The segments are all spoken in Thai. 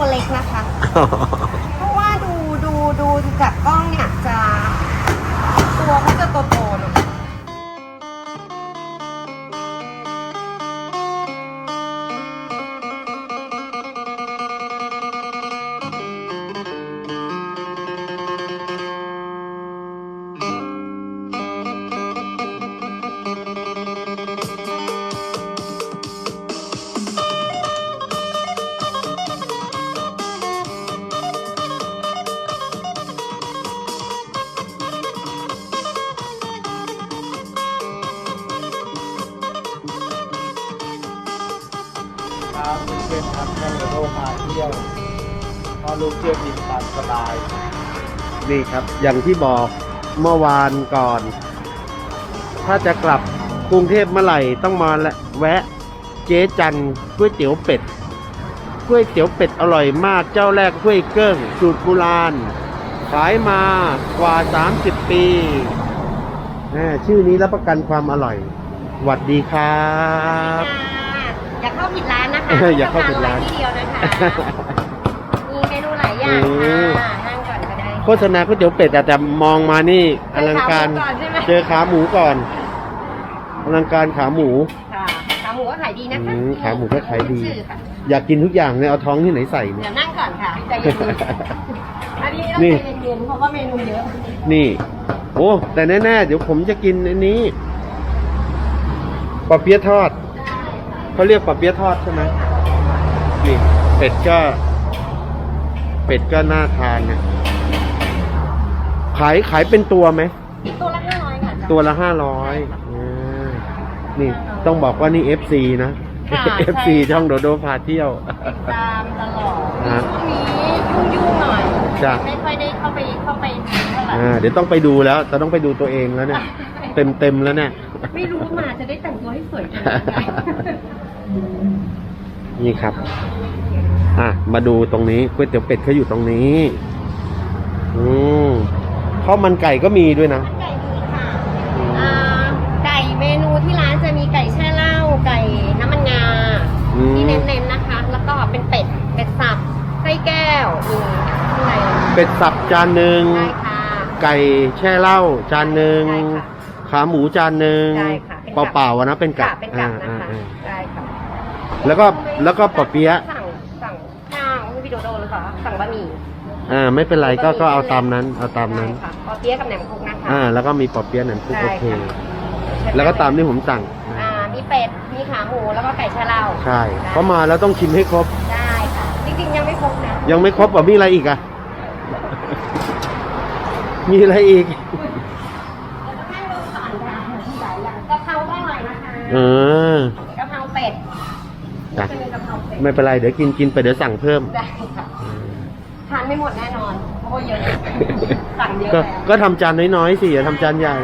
ตัวเล็กนะคะ เพราะว่าดูดูดูจากกล้องเนี่ย ครับเพื่อนๆครับแม่งโลพาเที่ยวพอลูกเที่ยวบินตามสบาย นี่ครับ อย่างที่บอกเมื่อวานก่อน ถ้าจะกลับกรุงเทพเมื่อไหร่ต้องมาและแวะเจ๊จันก๋วยเตี๋ยวเป็ดก๋วยเตี๋ยวเป็ดอร่อยมากเจ้าแรกก๋วยเกิ้งสูตรโบราณขายมากว่า 30 ปีแหมชื่อนี้รับประกันความอร่อย หวัดดีครับ อยากเข้าผิดร้านนะคะอยากเข้าผิดร้านที่เดียวนะคะมีเมนูหลายอย่างอืมค่ะนั่งก่อนก็ได้โฆษณาก๋วยเตี๋ยวเป็ดอาจจะมองมานี่อลังการเจอขาหมูก่อนใช่ไหมเจอขาหมูก่อนอลังการขาหมูค่ะขาหมูก็ขายดีนะคะอืมขาหมูก็ขายดีชื่อค่ะอยากกินทุกอย่างเนี่ยเอาท้องที่ไหนใส่เนี่เดี๋ยยวนั่งก่อนค่ะใจเย็นๆอันนี้ต้องนี่ใจเย็นๆเพราะว่าเมนูเยอะนี่ โอ้แต่แน่ๆเดี๋ยวผมจะกินอันนี้ปลาเปี๊ยะทอด เขาเรียกปลาเปี๊ยะทอดใช่ไหมนี่เป็ดก็ เป็ดก็น่าทานนะขายขายเป็นตัวไหม ตัวละห้าร้อยค่ะตัวละห้าร้อยนี่ต้องบอกว่านี่ FC นะค่ะ FC ช่องโดโดพาเที่ยวติดตามตลอดอะช่วงนี้ยุ่งๆหน่อยจ้ะไม่ค่อยได้เข้าไปเข้าไปเท่าไหร่อ่าเดี๋ยวต้องไปดูแล้วจะต้องไปดูตัวเองแล้วเนี่ย เต็มเต็มๆแล้วเนี่ย ไม่รู้มาจะได้แต่งตัวให้สวยจังนี่ครับ อะ มาดูตรงนี้ก๋วยเตี๋ยวเป็ดเขาอยู่ตรงนี้ อืมข้าวมันไก่ก็มีด้วยนะ ไก่ดีค่ะอ่าไก่เมนูที่ร้านจะมีไก่แช่เหล้าไก่น้ำมันงาอืม ที่เน้นๆนะคะ แล้วก็เป็นเป็ดเป็ดสับไส้แก้วมีข้างในเป็ดสับจานหนึ่ง ได้ค่ะไก่แช่เหล้าจานหนึ่ง ได้ค่ะ ขาหมูจานหนึ่งได้ค่ะเป็นกับ เปล่าๆอะนะเป็นกับค่ะเป็นกับนะอ่าคะอ่าได้ค่ะแล้วก็แล้วก็ปะเปี๊ยะสั่งสั่งข้าวพี่โดโดหรือเปล่าสั่งบะหมี่อ่าไม่เป็นไรก็ก็เอาตามนั้นเอาตามนั้น ได้ค่ะปอเปี๊ยะกับแหนมคุกนะคะ อ่า แล้วก็มีปอเปี๊ยะหนังคุกโอเคค่ะ แล้วก็ตามที่ผมสั่งอ่ามีเป็ดมีขาหมูแล้วก็ไก่ชะเลาใช่เพราะมาแล้วต้องชิมให้ครบ ได้ค่ะจริงๆยังไม่ครบนะยังไม่ครบอะมีอะไรอีกอะ มีอะไรอีก เดี๋ยวจะให้ลงก่อนค่ะที่หลายอย่างกะเพราก็อร่ อยนะคะเออกะเพราเป็ดจ้ะจะเป็นกะเพราเป็ดไม่เป็นไรเดี๋ยวกินกินไปเดี๋ยวสั่งเพิ่ม ได้ค่ะทานไม่หมดแน่นอนเพราะว่าเยอะสั่งเยอะก็แล้วก็ทำจานน้อยๆสิอย่าทำจานใหญ่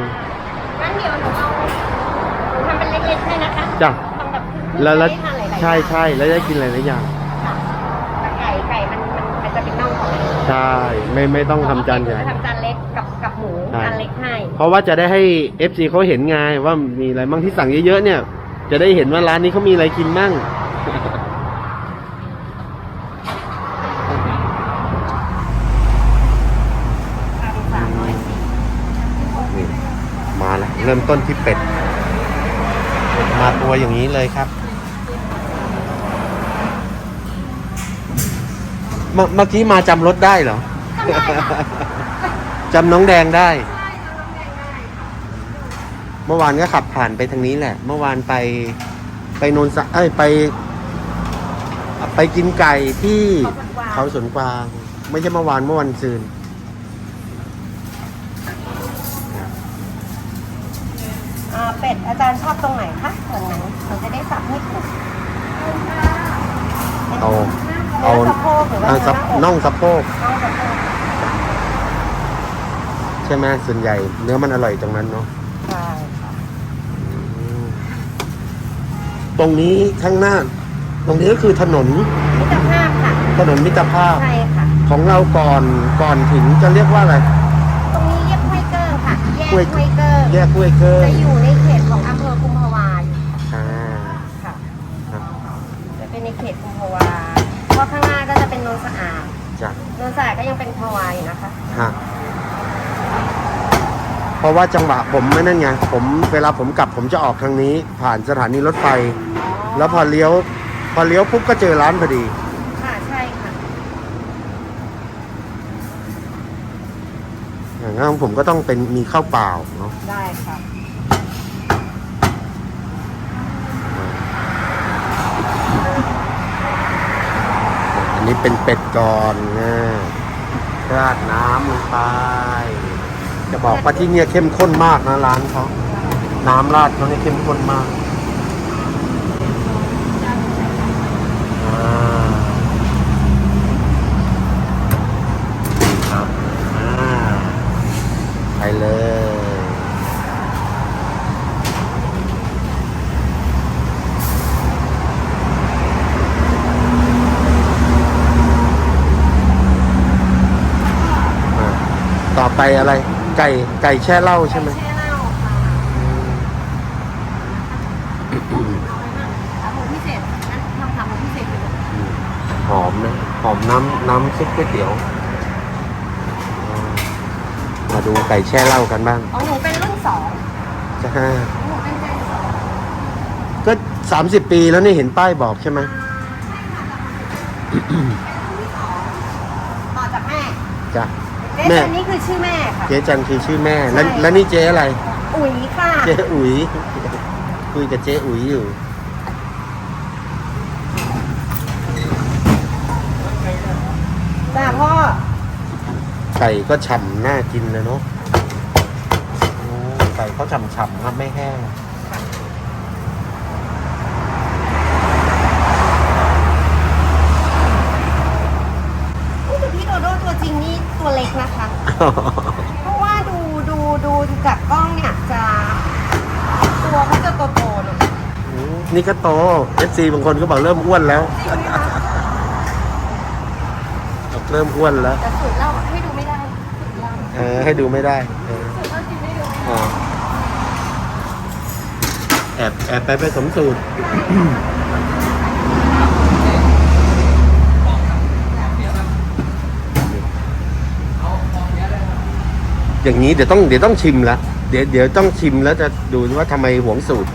งั้นเดี๋ยวหนูเอาหนูทำเป็นเล็กๆให้นะคะจ้ะทำแบบแล้วแล้วให้ทานหลายๆใช่อย่างใช่แล้วได้กินหลายๆอย่างค่ะแต่ไก่ไก่มันมันมันจะเป็นน่องของมันใช่ไม่ไม่ต้องทำจานใหญ่จะทำ เล็กให้ เพราะว่าจะได้ให้ FC เขาเห็นไงว่ามีอะไรบ้างที่สั่งเยอะๆเนี่ย จะได้เห็นว่าร้านนี้เขามีอะไรกินมั่งพันสามร้อยสี่นี่มาแล้วเริ่มต้นที่เป็ด มาตัวอย่างนี้เลยครับ เมื่อเมื่อกี้มาจำรถได้เหรอ จำน้องแดงได้ เมื่อวานก็ขับผ่านไปทางนี้แหละ เมื่อวานไปไปโนนสะเอ้ยไป ไปกินไก่ที่เขาสวนกวาง ไม่ใช่เมื่อวานเมื่อวันซืนอ่าเป็ดอาจารย์ชอบตรงไหนคะส่วนไหนเราจะได้สับให้ถูกเอาเอาเนื้อสะโพกหรือว่าเอาเนื้อสะหน้าอกน่องสะโพกน่องสะโพกใช่ไหมส่วนใหญ่ เนื้อมันอร่อยตรงนั้นเนาะใช่ค่ะ อืม ตรงนี้ข้างหน้า ตรงนี้ก็คือถนนมิตรภาพค่ะ ถนนมิตรภาพใช่ค่ะ ของเราก่อนก่อนถึงจะเรียกว่าอะไร ตรงนี้เรียกห้วยเกิ้งค่ะ แยกห้วยห้วยเกิ้งแยกห้วยเกิจะนอยู่ในเขตของอำเภอกุมภาวาอยู่อ่าค่ะครับจะเป็นในเขตกุมภาวาเพราะข้างหน้าก็จะเป็นเป็นโนนสะอาดจ้ะโนนสะอาดก็ยังเป็นพวายนะคะ ฮะเพ ราะว่าจังหวะผมไม่นั่นไงผมเวลาผมกลับผมจะออกทางนี้ ผ่านสถานีรถไฟ แล้วพอเลี้ยว พอเลี้ยวปุ๊บก็เจอร้านพอดี ค่ะใช่ค่ะอย่างนั้นผมก็ต้องเป็นมีข้าวเปล่าเนาะได้ค่ะอันนี้เป็นเป็ดก่อนนะราดน้ำลงไป จะบอกว่าที่เนี่ยเข้มข้นมากนะร้านเขาน้ำราดเขาเนี่ยเข้มข้นมากครับไปเลยต่อไปอะไร ไก่ไก่แช่เหล้าใช่ไหมแช่เหล้าค่ะขาหมูพิเศษนั่นทำขาหมูพิเศษอยู่หอมนะหอมน้ำน้ำซุปก๋วยเตี๋ยวอ่ามาดูไก่แช่เหล้ากันบ้างของหนูเป็นรุ่นสองจ้าของหนูเป็นเจนสองก็สามสิบปีแล้วนี่เห็นป้ายบอกใช่ไหมต่อจากแม่จ้ะเจ๊ แม่จันนี่คือชื่อแม่ค่ะ เจ๊จันคือชื่อแม่ แล้วใช่ แล้วนี่เจ๊อะไร อุ๋ยค่ะ เจ๊อุ๋ย คุยกับเจ๊อุ๋ยอยู่ จ้าพ่อ ไก่ก็ฉ่ำน่ากินเลยเนาะโอ้ไก่เขาฉ่ำๆครับไม่แห้ง นี่คือพี่โดโดตัวจริงนี่ตัวเล็กนะคะ เพราะว่าดูดูดูจากกล้องเนี่ยจะตัวเขาจะโตโตๆหน่อยนี่ก็โต FC บางคนก็บอกเริ่มอ้วนแล้วใช่ไหมคะบอกเริ่มอ้วนแล้วแต่สูตรเราให้ดูไม่ได้สูตรเราเออให้ดูไม่ได้เออสูตรเราจริงไม่ดูอ่าแอบแอบไปผสมสูตร อย่างนี้เดี๋ยวต้องเดี๋ยวต้องชิมละเดี๋ยวเดี๋ยวต้องชิมแล้วจะดูว่าทำไมหวงสูตร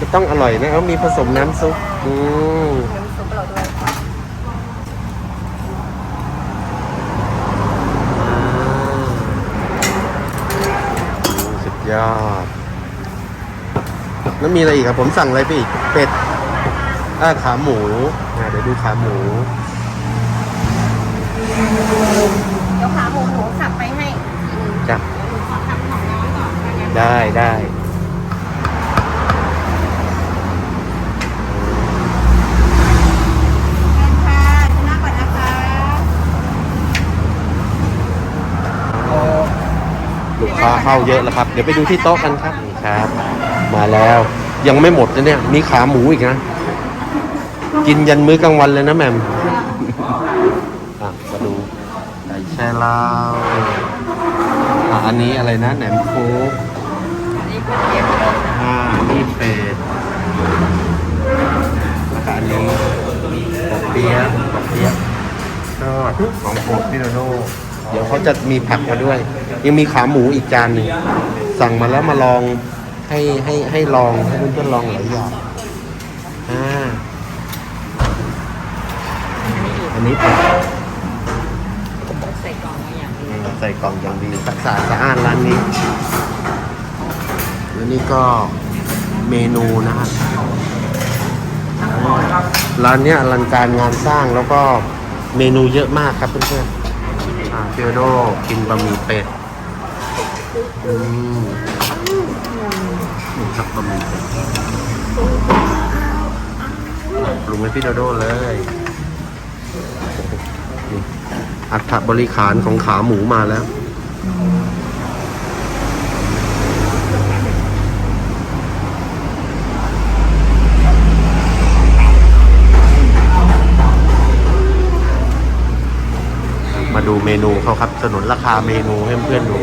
จะต้องอร่อยนะเขามีผสมน้ำซุปอืมน้ำซุปเราด้วยค่ะสุดยอดแล้วมีอะไรอีกครับ ผมสั่งอะไรไปอีกเป็ดอ่าขาหมูอ่าเดี๋ยวดูขาหมู ได้ได้เชิญค่ะชนะก่อนนะคะลูกค้าเข้าเยอะแล้วครับ เดี๋ยวไปดูที่โต๊ะกันครับนี่ครับ มาแล้วยังไม่หมดนะเนี่ย มีขาหมูอีกนะ กินยันมื้อกลางวันเลยนะแหม่มอะมาดูไก่แช่เหล้าอะอันนี้อะไรนะแหนมโค้ก ของโปรดพี่โนโน่เดี๋ยวเขาจะมีผักมาด้วย ยังมีขาหมูอีกจานหนึ่งสั่งมาแล้วมาลองให้ให้ให้ลองให้เพื่อนๆลองหลายอย่างอ่าอันนี้ผักใส่กล่องมาอย่างนี้อืมใส่กล่องอย่างดีสะอาดสะอ้านร้านนี้แล้วนี่ก็เมนูนะฮะร้านเนี้ยอลังการงานสร้างแล้วก็ เมนูเยอะมากครับเพื่อนๆอ่าเปียโดกินบะหมี่เป็ดอืมนี่ครับบะหมี่เป็ดปรุงให้พี่โดโดเลยนี่อัฐบริขารของขาหมูมาแล้ว ดูเมนูเขาครับสนุนราคาเมนูให้เพื่อนๆดู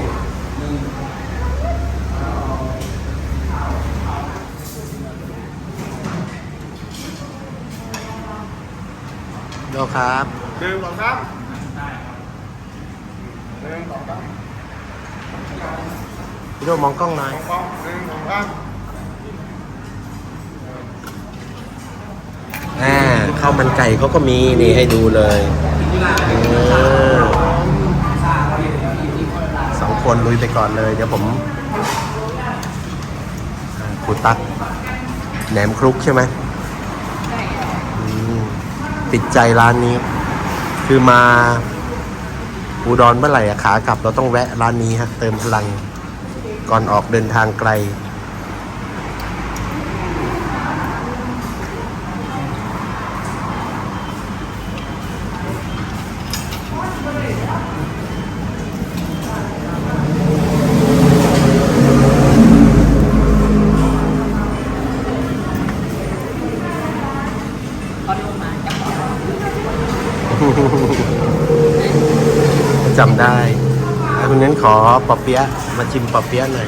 โดครับหนึ่งสองสามหนึ่งสองสามพี่โดมองกล้องหน่อยมองหนึ่งสองสามอ่าข้าวมันไก่เขาก็มีนี่ให้ดูเลยเออ สองคนลุยไปก่อนเลย เดี๋ยวผมครูตักแหนมครุกใช่ไหมติดใจร้านนี้ คือมาอุดรเมื่อไหร่ขากลับเราต้องแวะร้านนี้ฮะ เติมพลังก่อนออกเดินทางไกล จำได้คุณนั้นขอปอเปี๊ยะมาชิมปอเปี๊ยะหน่อย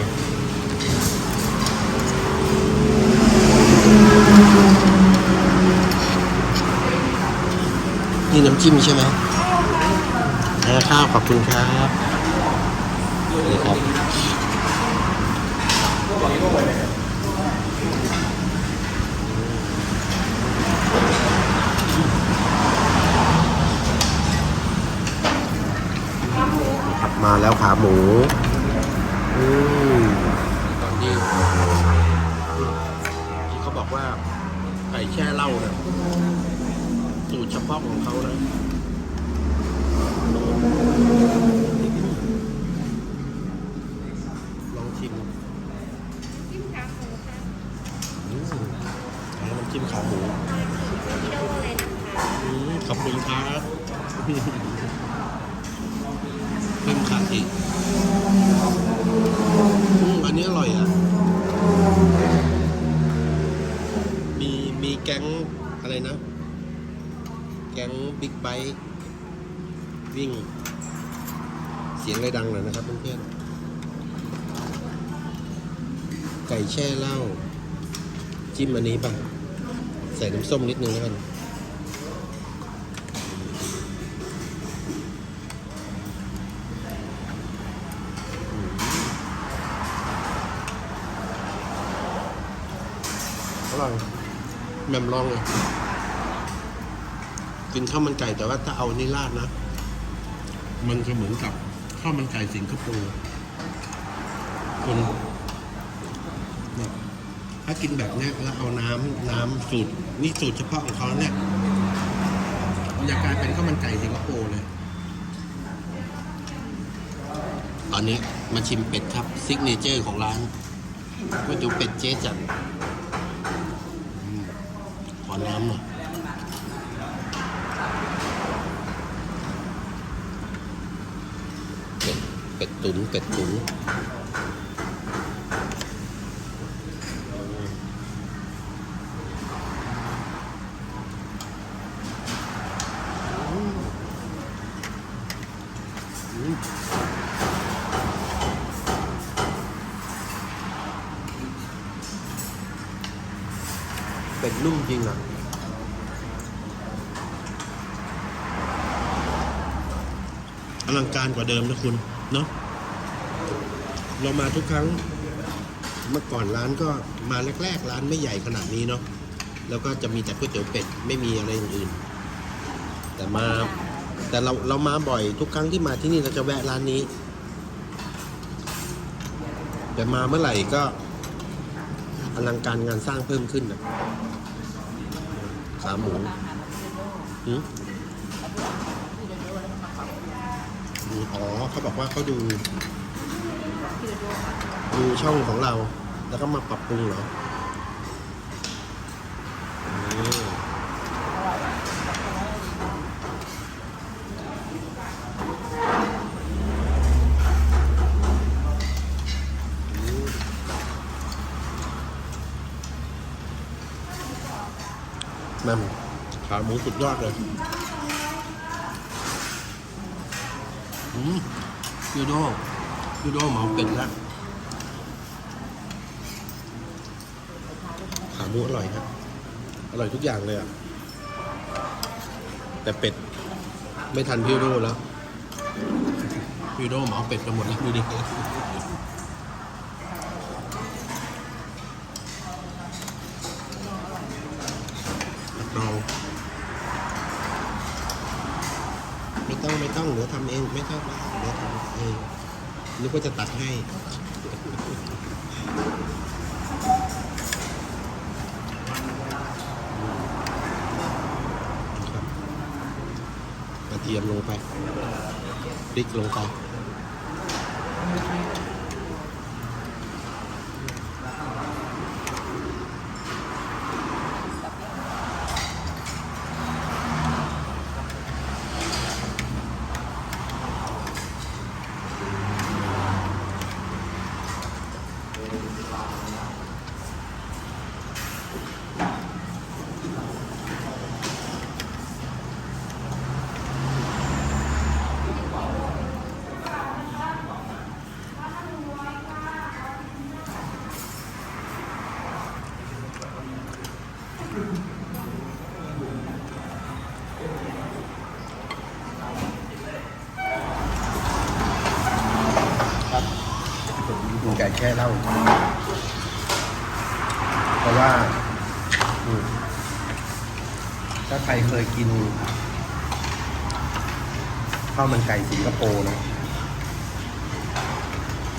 นี่น้ำจิ้มใช่ไหมอ่าข้าวขอบคุณครับนี่ครับ มาแล้วขาหมูอืมตอนนี้ที่เขาบอกว่าไก่แช่เหล้านะสูตรเฉพาะของเขานะลองชิมอืมเอาน้ำจิ้มขาหมูอืมขอบคุณครับ ก๊งอะไรนะ แก๊งบิ๊กไบค์วิ่ง เสียงอะไรดังหน่อยนะครับเพื่อนๆไก่แช่เหล้าจิ้มอันนี้ป่ะ ใส่น้ำส้มนิดนึงแล้วกัน แมมลองเลยกินข้าวมันไก่แต่ว่าถ้าเอานี่ราดนะ มันจะเหมือนกับข้าวมันไก่สิงคโปร์คนเนี่ยถ้ากินแบบนี้แล้วเอาน้ำน้ำสูตรนี่สูตรเฉพาะของเขาเนี่ยมันจะกลายเป็นข้าวมันไก่สิงคโปร์เลย ตอนนี้มาชิมเป็ดครับซิกเนเจอร์ของร้านก๋วยเตี๋ยวเป็ดเจ๊จัน ขอน้ำหน่อยเป็ดเป็ดตุ๋นเป็ดตุ๋น เป็ดนุ่มจริงอะอลังการกว่าเดิมนะคุณ เนาะเรามาทุกครั้งเมื่อก่อนร้านก็มาแรก ๆ ร้านไม่ใหญ่ขนาดนี้เนาะแล้วก็จะมีแต่ก๋วยเตี๋ยวเป็ดไม่มีอะไรอื่น แต่มาแต่เราเรามาบ่อยทุกครั้งที่มาที่นี่เราจะแวะร้านนี้ แต่มาเมื่อไหร่ก็อลังการงานสร้างเพิ่มขึ้นนะ ขาหมูอืมอ๋อเขาบอกว่าเขาดู ดูช่องของเรา แล้วก็มาปรับปรุงเหรอมอืม แม่มขาหมูสุดยอดเลยอืมยูโดยูโดเหมาเป็ดละขาหมูอร่อยครับอร่อยทุกอย่างเลยอะ แต่เป็ด ไม่ทันพี่โดแล้วพี่โดหมอเป็ดกันหมดแล้วดูดิ เราไม่ต้องไม่ต้องเดี๋ยวทำเองไม่ต้องเดี๋ยวทำเองนึกว่าจะตัดให้กระเทียมลงไปพริกลงไป ครับผมกินไก่แค่เหล้าเพราะว่าอืมถ้าใครเคยกิน ข้าวมันไก่สิงคโปร์นะ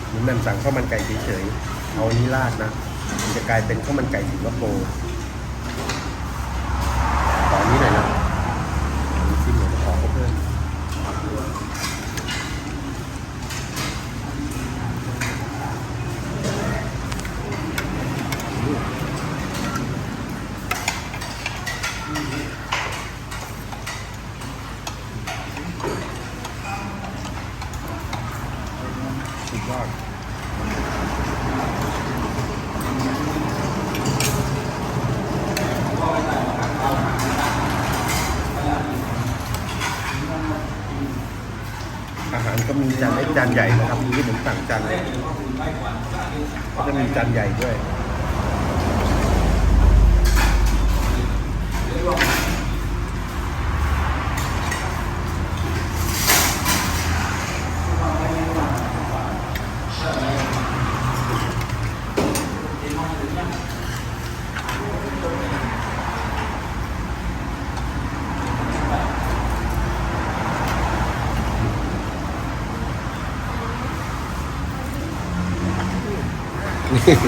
หรือแม่มสั่งข้าวมันไก่เฉยๆเอาอันนี้ราดนะมันจะกลายเป็นข้าวมันไก่สิงคโปร์ตออันนี้หน่อยนะอันนี้ชิมหน่อยขอเพิ่ม สุดยอดอาหารก็มีจานเล็กจานใหญ่นะครับนี่ผมสั่งจานเล็ ก็จะมีจานใหญ่ด้วย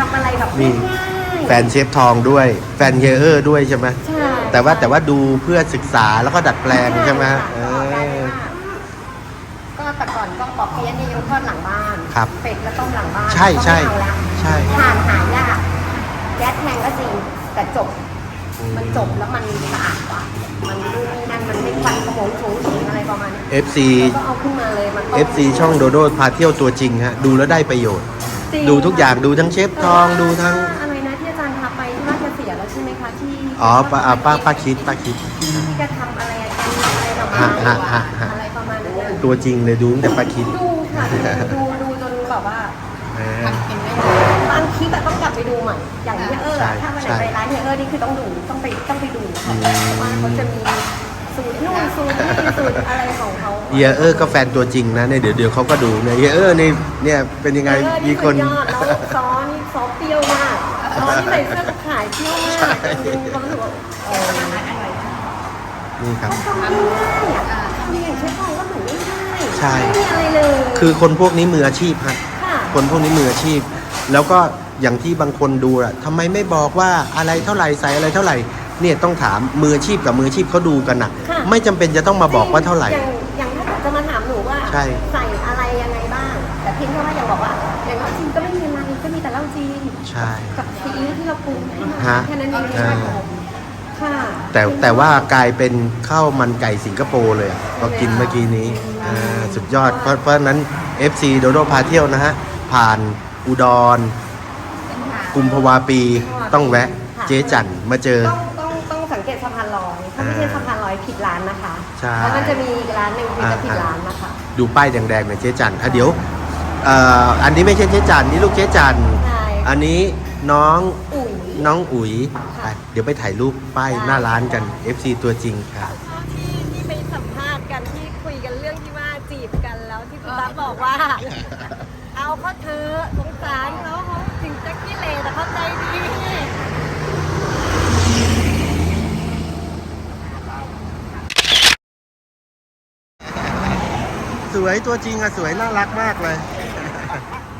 ทำอะไรแบบนี่ง่ายๆแฟนเชฟทองด้วย แฟนเฮเออร์ด้วยใช่ไหมใช่แต่ว่าแต่ว่าดูเพื่อศึกษาแล้วก็ดัดแปลงใช่ไหมเอก็อแต่ก่อนก็ปอกเปี๊ยะนี่ยกทอดหลังบ้านครับเป็ดแล้วต้มหลังบ้านใช่ใช่ก็ไม่เอาละใช่ ทานหายากแก๊สแพงก็จริงแต่จบ มันจบแล้วมันสะอาดกว่า มันนู่นนี่นั่นมันไม่ควันขโมงโฉงเฉงอะไรประมาณนี้ FC แล้วก็เอาขึ้นมาเลยมันต้ม FC ช่องโดโดพาเที่ยวตัวจริงฮะดูแล้วได้ประโยชน์ จริงดูทุกอย่างดูทั้งเชฟทองดูทั้ง อะไรนะที่อาจารย์พาไปที่ราชเสียแล้วใช่ไหมคะที่อ๋อป้าอ่าป้าป้าคิดป้าคิด ที่จะทำอะไรกันอะไรประมาณนั้นฮะฮะฮะ อะไรประมาณนั้นน่ะตัวจริงเลยดูตั้งแต่ป้าคิดดูค่ะดูดูจนแบบว่าเออบางคลิปแบบต้องกลับไปดูใหม่อย่างเฮียเออร์ใช่อะถ้าวันไหนใช่ไปร้านเฮียเออร์นี่คือต้องดูต้องไปต้องไปดูอืค่ะมเพราะว่าเขาจะมี สูตรนู่นสูตรนี่สูตรอะไรของเขาเฮียเออร์ก็แฟนตัวจริงนะเนี่ยเดี๋ยวเดี๋ยวเขาก็ดูเนี่ยเฮียเออร์นี่เนี่ยเป็นยังไงเฮียเออร์มีนี่คสุนดยอดแล้วซอนี่ซอเปรี้ยวมากซอที่ใส่เสื้อขายเปรี้ยวมากดูความรู้สึกว่าเออนี่ครับทำง่ายๆอะทำอย่างเชฟทองก็เหมือนง่ายๆใช่ ไม่มีอะไรเลยคือคนพวกนี้มืออาชีพฮะ ค่ะคนพวกนี้มืออาชีพ แล้วก็อย่างที่บางคนดูอะทำไมไม่บอกว่าอะไรเท่าไหร่ใส่อะไรเท่าไหร่ เนี่ยต้องถามมืออาชีพกับมืออาชีพเขาดูกันนะค่ะ ไม่จำเป็นจะต้องมาบอกว่าเท่าไหร่อย่างอย่างถ้าเกิดจะมาถามหนูว่าใช่ ใส่อะไรยังไงบ้าง แต่เพียงแค่ว่าอย่างบอกว่าอย่างเหล้าจีนก็ไม่มีอะไรก็มีแต่เหล้าจีนใช่ กับซีอิ๊วที่เราปรุงขึ้นมาฮะแค่นั้นเองอ่า ค่ะแต่แต่ว่ากลายเป็นข้าวมันไก่สิงคโปร์เลยอะพอกินเมื่อกี้นี้อ่าสุดยอดเพราะเพราะฉะนั้น FC โดโดพาเที่ยวนะฮะ ผ่านอุดร กุมภาวาปีต้องแวะ เจ๊จันมาเจอานลอยถ้าไม่ใช่สะพานลอยผิดร้านนะคะใช่ แล้วมันจะมีอีกร้านหนึ่งที่จะผิดร้านนะคะดูป้ายแดงๆหน่อยเจ๊จันอะเดี๋ยวเอ่ออันนี้ไม่ใช่เจ๊จันนี่ลูกเจ๊จันใช่อันนี้น้องอุ๋ย น้องอุ๋ยค่ะไปเดี๋ยวไปถ่ายรูปป้ายได้ หน้าร้านกัน FC ตัวจริงครับที่ที่ไปสัมภาษณ์กันที่คุยกันเรื่องที่ว่าจีบกันแล้วที่คุณตั๊กบอกว่า เอาเขาเธอะสงสารเขาเขาถึงจะขี้เลแต่เขาใจดี สวยตัวจริงอะสวยน่ารักมากเลย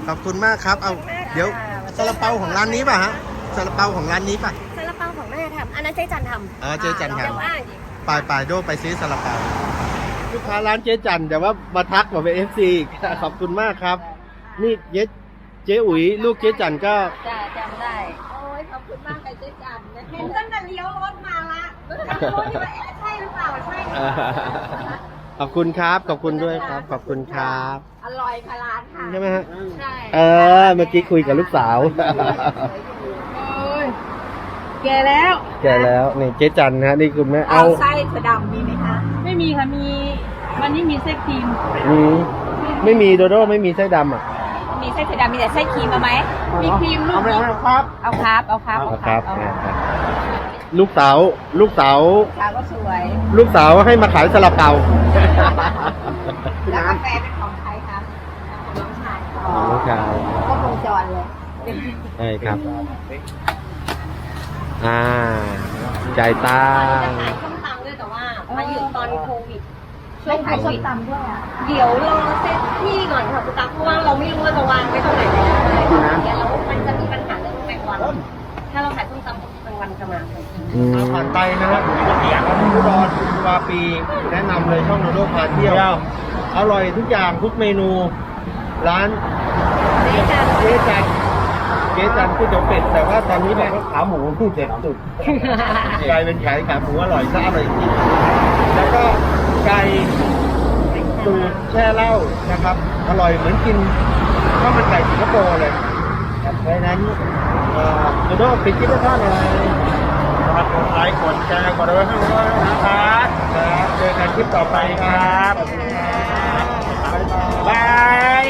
ขอบคุณมากครับ เอาเดี๋ยวซาลาเปาของร้านนี้ป่ะฮะซาลาเปาของร้านนี้ป่ะซาลาเปาของแม่ทำอันนั้นเจ๊จันทำอ๋อเจ๊จันทำเราจะว่าอีกปลายปลายโดไปซื้อซาลาเปาลูกค้าร้านเจ๊จันแต่ว่ามาทักมาเป็นเอฟซีขอบคุณมากครับ นี่เจ๊เจ๊อุ๋ยลูกเจ๊จันก็จ้าจำได้โอ้ยขอบคุณมากค่ะเจ๊จันเห็นตั้งแต่เลี้ยวรถมาละจะรู้ว่าเอ๊ะใช่หรือเปล่าใช่หรือเปล่า ขอบคุณครับ ขอบคุณด้วยครับ ขอบคุณครับอร่อยค่ะร้านค่ะใช่ไหมฮะใช่เออเมื่อกี้คุยกับลูกสาวแกแล้วแก่แล้วนี่เจ๊จันนะฮะนี่คุณแม่เอาเอาไส้ถั่วดำมีไหมคะไม่มีค่ะมีวันนี้มีไส้ครีมอืมไม่มีโดโดไม่มีไส้ดำอะมีไส้ถั่วดำมีแต่ไส้ครีมมาไหมมีครีมลูกเอาไปเอาครับเอาครับเอาครับ เอาเอาครับเอาเอาครับ ลูกสาว ลูกสาวครับก็สวยลูกสาวให้มาขายซาลาเปา แล้วกาแฟเป็นของใครคะน้องชายอ๋อลูกชายก็วงจรเลยใช่ครับ อ่าจ่ายตังค์ขายส้มตำด้วยแต่ว่ามาอยู่ตอนโควิดช่วยขายส้มตำด้วยอะเดี๋ยวรอเซตที่ก่อนค่ะคุณตั๊กเพราะว่าเราไม่รู้ว่าจะวางไว้ตรงไหนแล้วเดี๋ยวเรามันจะมีปัญหาเรื่องแมงวัน ถ้าเราขายส้มตำแมงวันจะมาอืม ผ่านไปนะครับเสียงอุดรวาปีแนะนำเลยช่องโนโดพาเที่ยว อร่อยทุกอย่างทุกเมนู ร้านเจ๊จันเจ๊จันเจ๊จันก๋วยเตี๋ยวเป็ด แต่ว่าตอนนี้แบบว่าขาหมูที่เด็ดสุดกลายเป็นขายขาหมูอร่อยซะอร่อยจริงแล้วก็ไก่ตูดแช่เหล้านะครับ อร่อยเหมือนกินข้าวมันไก่สิงคโปร์เลยครับเพราะฉะนั้นเอ่อโดโดปิดคลิปให้พ่อหน่อยครับกด ไลค์กดแชร์กดอะไรให้ด้วยนะครับครับเจอกันคลิปต่อไปครับบ๊ายบาย